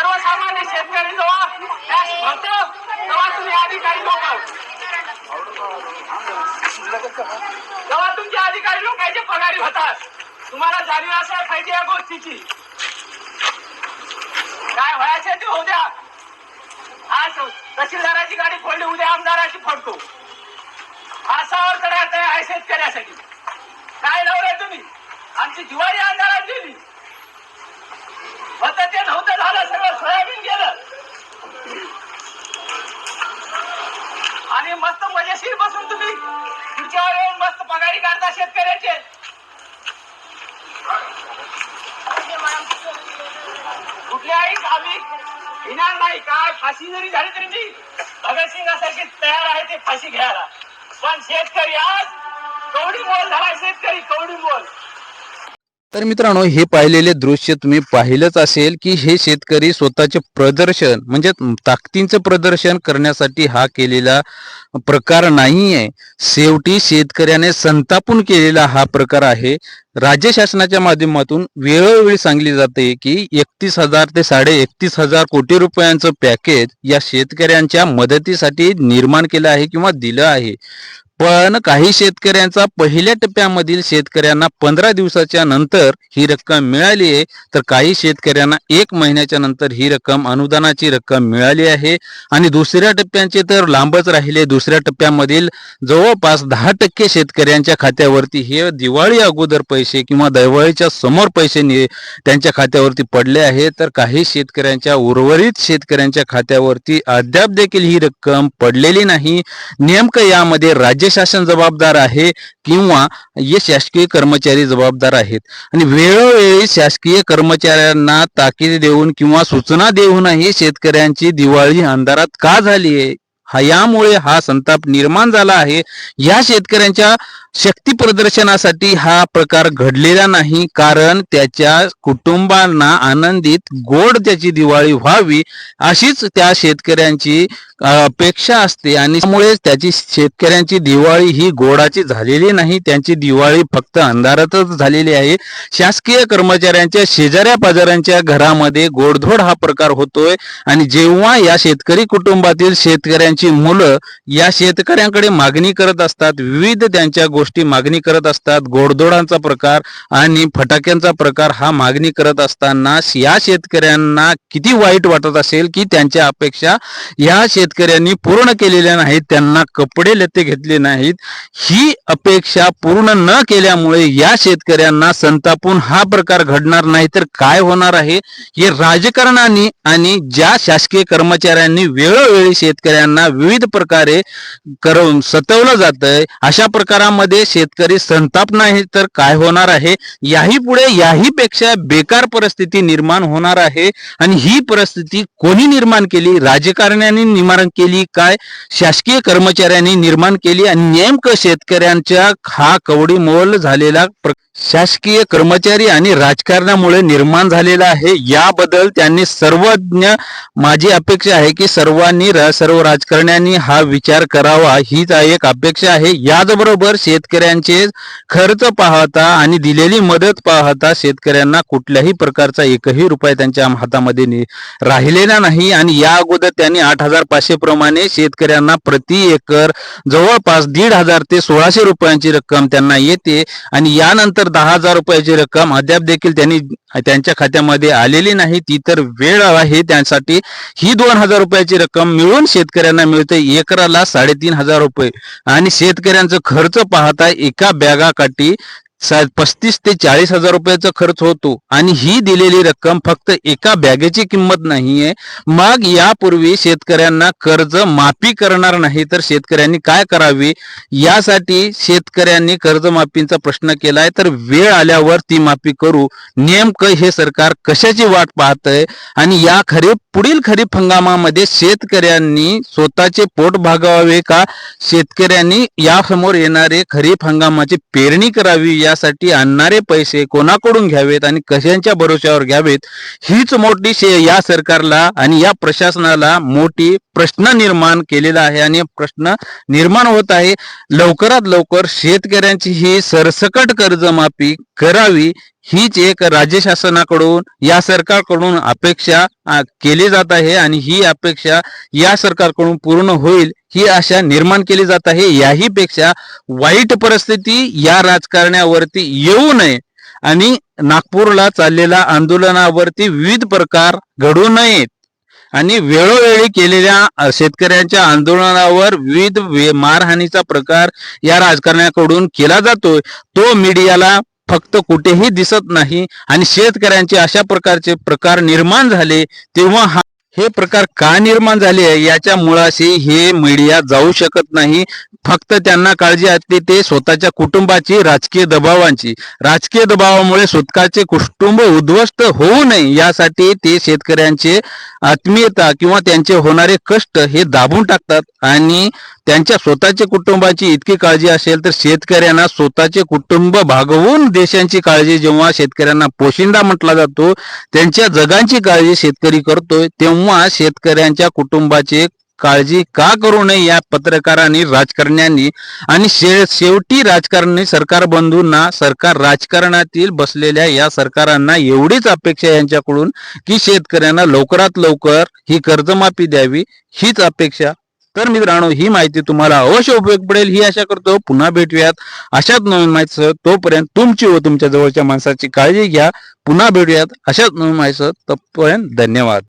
सर्वसामान्य शेतकरी जेव्हा त्यास भरतो तेव्हा तुम्ही अधिकारी लोक. जेव्हा तुमचे अधिकारी लोकांचे पगारी होतात तुम्हाला जाणीव असायला पाहिजे या गोष्टीची. काय व्हायचे ते होऊ द्या. आज तहसीलदाराची गाडी फोडली उद्या आमदाराची फोडतो. असावर तर आहे शेतकऱ्यासाठी. काय लावलंय तुम्ही? आमची दिवाळी अंधारात दिली ते नव्हतं झालं सगळं सोयाबीन गेलं. आणि मस्त मजेशीर बसून तुम्ही. खुर्च्यावर येऊन मस्त पगारी काढता शेतकऱ्याचे. कुठल्याही आम्ही घेणार नाही. काय फाशी जरी झाली तरी मी भगतसिंगासारखी तयार आहे ते फाशी घ्यायला. पण शेतकरी आज कवडी मोल झालाय शेतकरी कवडी मोल तर मित्रांनो हे पाहिलेले दृश्य तुम्ही पाहिलंच असेल की हे शेतकरी स्वतःचे प्रदर्शन म्हणजे ताकदींचं प्रदर्शन करण्यासाठी हा केलेला प्रकार नाही आहे शेवटी शेतकऱ्याने संतापून केलेला हा प्रकार आहे. राज्य शासनाच्या माध्यमातून वेळोवेळी सांगली जाते की एकतीस हजार ते साडे एकतीस हजार कोटी रुपयांचं पॅकेज या शेतकऱ्यांच्या मदतीसाठी निर्माण केलं आहे किंवा दिलं आहे. पण काही शेतकऱ्यांचा पहिल्या टप्प्यामधील शेतकऱ्यांना पंधरा दिवसाच्या नंतर ही रक्कम मिळाली आहे. तर काही शेतकऱ्यांना एक महिन्याच्या नंतर ही रक्कम अनुदानाची रक्कम मिळाली आहे. आणि दुसऱ्या टप्प्यांचे तर लांबच राहिले. दुसऱ्या टप्प्यामधील जवळपास दहा टक्के शेतकऱ्यांच्या खात्यावरती हे दिवाळी अगोदर पैसे किंवा दिवाळीच्या समोर पैसे नि- त्यांच्या खात्यावरती पडले आहेत तर काही शेतकऱ्यांच्या उर्वरित शेतकऱ्यांच्या खात्यावरती अद्याप देखील ही रक्कम पडलेली नाही. नेमकं यामध्ये राज्य शासन जबाबदार आहे किंवा हे शासकीय कर्मचारी जबाबदार आहेत. आणि वेळोवेळी शासकीय कर्मचाऱ्यांना ताकीद देऊन किंवा सूचना देऊनही शेतकऱ्यांची दिवाळी अंधारात का झाली आहे? हा यामुळे हा संताप निर्माण झाला आहे. या शेतकऱ्यांच्या शक्ती प्रदर्शनासाठी हा प्रकार घडलेला नाही. कारण त्याच्या कुटुंबांना आनंदित गोड त्याची दिवाळी व्हावी अशीच त्या शेतकऱ्यांची अपेक्षा असते आणि त्यामुळे त्याची शेतकऱ्यांची दिवाळी ही गोडाची झालेली नाही त्यांची दिवाळी फक्त अंधारातच झालेली आहे. शासकीय कर्मचाऱ्यांच्या शेजाऱ्या पाजाऱ्यांच्या घरामध्ये गोडधोड हा प्रकार होतोय आणि जेव्हा या शेतकरी कुटुंबातील शेतकऱ्यांची मुलं या शेतकऱ्यांकडे मागणी करत असतात विविध त्यांच्या गोष्टी मागणी करत असतात गोडधोडांचा प्रकार आणि फटाक्यांचा प्रकार हा मागणी करत असताना या शेतकऱ्यांना किती वाईट वाटत असेल की त्यांच्या अपेक्षा या शेत शेतकऱ्यांनी पूर्ण केलेल्या नाहीत त्यांना कपडे लते घेतले नाहीत. ही अपेक्षा पूर्ण न केल्यामुळे या शेतकऱ्यांना संतापून हा प्रकार घडणार नाही. तर काय होणार आहे? हे राजकारणाने आणि ज्या शासकीय कर्मचाऱ्यांनी वेळोवेळी शेतकऱ्यांना विविध प्रकारे करून सतवलं जातंय अशा प्रकारामध्ये शेतकरी संताप नाही. तर काय होणार आहे? याही पुढे याही पेक्षा बेकार परिस्थिती निर्माण होणार आहे. आणि ही परिस्थिती कोणी निर्माण केली? राजकारण्यांनी निर्माण केली काय? शासकीय कर्मचाऱ्यांनी निर्माण केली आणि नेमकं शेतकऱ्यांच्या हा कवडी मोल झालेला शासकीय कर्मचारी आणि राजकारणामुळे निर्माण झालेला आहे. याबद्दल त्यांनी सर्वज्ञ माझी अपेक्षा आहे की सर्वांनी सर्व राजकारण्यांनी हा विचार करावा. हीच एक अपेक्षा आहे. याचबरोबर शेतकऱ्यांचे खर्च पाहता आणि दिलेली मदत पाहता शेतकऱ्यांना कुठल्याही प्रकारचा एकही रुपये त्यांच्या हातामध्ये राहिलेला नाही. आणि या अगोदर त्यांनी आठ हजार पाचशे प्रमाणे शेतकऱ्यांना प्रति एकर जवळपास दीड हजार ते सोळाशे रुपयांची रक्कम त्यांना येते. आणि यानंतर दहा हजार रुपयाची रक्कम अद्याप देखील त्यांनी त्यांच्या खात्यामध्ये आलेली नाही. ती तर वेळ आहे त्यांसाठी. ही दोन हजार रुपयाची रक्कम मिळून शेतकऱ्यांना मिळते. एकराला साडेतीन हजार रुपये. आणि शेतकऱ्यांचं खर्च पाहता एका बॅगाकाठी पस्तीस ते चाळीस हजार रुपयाचा खर्च होतो आणि ही दिलेली रक्कम फक्त एका बॅगेची किंमत नाहीये. मग यापूर्वी शेतकऱ्यांना कर्ज माफी करणार नाही तर शेतकऱ्यांनी काय करावे? यासाठी शेतकऱ्यांनी कर्जमाफीचा प्रश्न केलाय. तर वेळ आल्यावर ती माफी करू. नेमकं हे सरकार कशाची वाट पाहतंय? आणि या खरीप पुढील खरीप हंगामामध्ये शेतकऱ्यांनी स्वतःचे पोट भागवावे का? शेतकऱ्यांनी यासमोर येणारे खरीप हंगामाची पेरणी करावी त्यासाठी आणणारे पैसे कोणाकडून घ्यावेत आणि कशांच्या भरोश्यावर घ्यावेत हीच मोठी शे या सरकारला आणि या प्रशासनाला मोठी प्रश्न निर्माण केलेला आहे आणि प्रश्न निर्माण होत आहे. लवकरात लवकर शेतकऱ्यांची ही सरसकट कर्जमाफी करावी हीच एक राज्य शासनाकडून या सरकारकडून अपेक्षा केली जात आहे आणि ही अपेक्षा या सरकारकडून पूर्ण होईल ही आशा निर्माण केली जात आहे. याही पेक्षा वाईट परिस्थिती या राजकारण्यावरती येऊ नये आणि नागपूरला चाललेल्या आंदोलनावरती विविध प्रकार घडू नयेत आणि वेळोवेळी केलेल्या शेतकऱ्यांच्या आंदोलनावर विविध मारहाणीचा प्रकार या राजकारण्याकडून केला जातोय. तो मीडियाला फक्त कुठेही दिसत नाही आणि शेतकऱ्यांचे अशा प्रकारचे प्रकार निर्माण झाले तेव्हा हा हे प्रकार का निर्माण झाले याच्या मुळाशी हे मीडिया जाऊ शकत नाही. फक्त त्यांना काळजी असते ते स्वतःच्या कुटुंबाची राजकीय दबावांची. राजकीय दबावामुळे स्वतःचे कुटुंब उद्ध्वस्त होऊ नये यासाठी ते शेतकऱ्यांचे आत्मीयता किंवा त्यांचे होणारे कष्ट हे दाबून टाकतात. आणि त्यांच्या स्वतःच्या कुटुंबाची इतकी काळजी असेल तर शेतकऱ्यांना स्वतःचे कुटुंब भागवून देशांची काळजी जेव्हा शेतकऱ्यांना पोशिंदा म्हटला जातो त्यांच्या जगांची काळजी शेतकरी करतोय तेव्हा शेतकऱ्यांच्या कुटुंबाचे काळजी का करू नये या पत्रकारांनी राजकारण्यांनी? आणि शेवटी राजकारणी सरकार बंधूंना सरकार राजकारणातील बसलेल्या या सरकारांना एवढीच अपेक्षा यांच्याकडून की शेतकऱ्यांना लवकरात लवकर ही कर्जमाफी द्यावी हीच अपेक्षा. तर मित्रांनो ही माहिती तुम्हाला अवश्य उपयोग पडेल ही आशा करतो. पुन्हा भेटूयात अशाच नवीन माहितीसह. तोपर्यंत तुमची व तुमच्या जवळच्या माणसाची काळजी घ्या. पुन्हा भेटूयात अशाच नवीन माहितीसह. तोपर्यंत धन्यवाद.